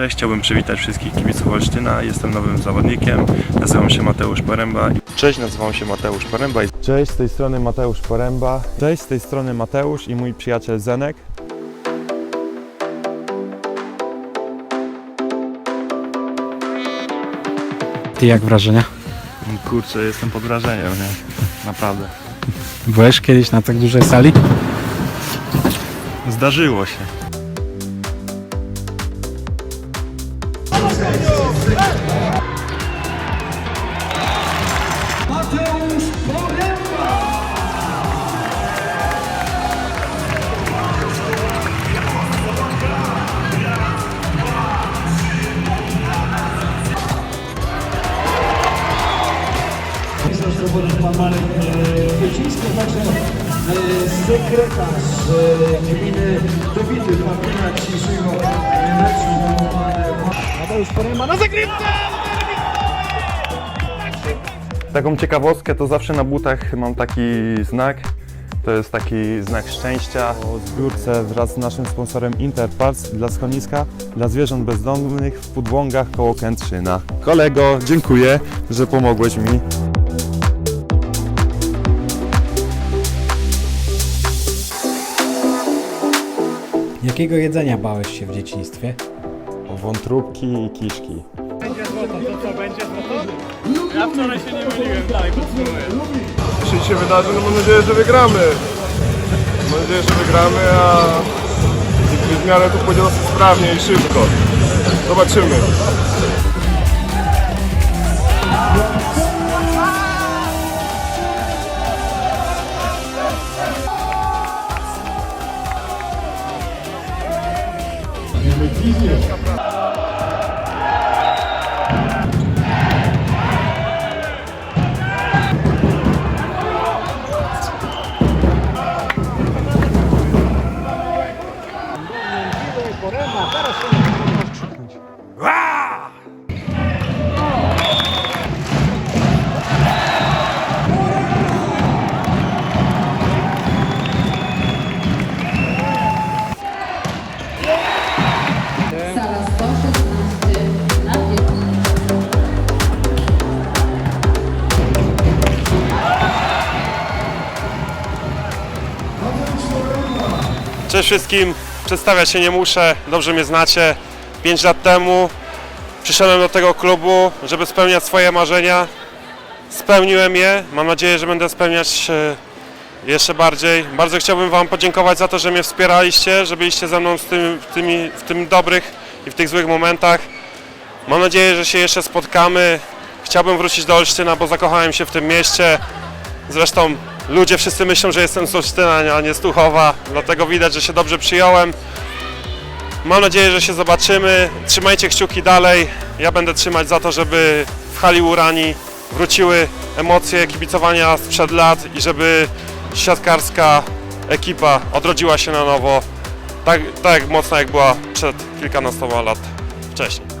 Cześć, chciałbym przywitać wszystkich kibiców Olsztyna. Jestem nowym zawodnikiem. Nazywam się Mateusz Poręba. Cześć, nazywam się Mateusz Poręba. Cześć, z tej strony Mateusz Poręba. Cześć, z tej strony Mateusz i mój przyjaciel Zenek. Ty jak wrażenia? Kurczę, jestem pod wrażeniem, nie? Naprawdę. Byłeś kiedyś na tak dużej sali? Zdarzyło się. Zawodów pan Marek e, Kwieciński, a także e, sekretarz e, gminy Dobity, papina dzisiejszego meczu. Mateusz Porema na zagrywce! Taką ciekawostkę to zawsze na butach mam taki znak. To jest taki znak szczęścia. O zbiórce wraz z naszym sponsorem Interparts dla schroniska dla zwierząt bezdomnych w Podłągach koło Kętrzyna. Kolego, dziękuję, że pomogłeś mi. Jakiego jedzenia bałeś się w dzieciństwie? O wątróbki i kiszki. jeśli się wydarzy, no mam nadzieję, że wygramy. Mam nadzieję, że wygramy, a w miarę to pójdzie dosyć sprawnie i szybko. Zobaczymy. Медведев. Борема, зараз чуть-чуть. Cześć wszystkim, przedstawiać się nie muszę, dobrze mnie znacie. 5 lat temu przyszedłem do tego klubu, żeby spełniać swoje marzenia. Spełniłem je, mam nadzieję, że będę spełniać e, jeszcze bardziej. Bardzo chciałbym Wam podziękować za to, że mnie wspieraliście, że byliście ze mną w tym, w, tymi, w tym dobrych i w tych złych momentach. Mam nadzieję, że się jeszcze spotkamy. Chciałbym wrócić do Olsztyna, bo zakochałem się w tym mieście. Zresztą ludzie wszyscy myślą, że jestem z Olsztyna, a nie z Tuchowa, dlatego widać, że się dobrze przyjąłem. Mam nadzieję, że się zobaczymy. Trzymajcie kciuki dalej. Ja będę trzymać za to, żeby w hali Urani wróciły emocje kibicowania sprzed lat i żeby siatkarska ekipa odrodziła się na nowo tak, tak mocno jak była przed kilkunastoma lat wcześniej.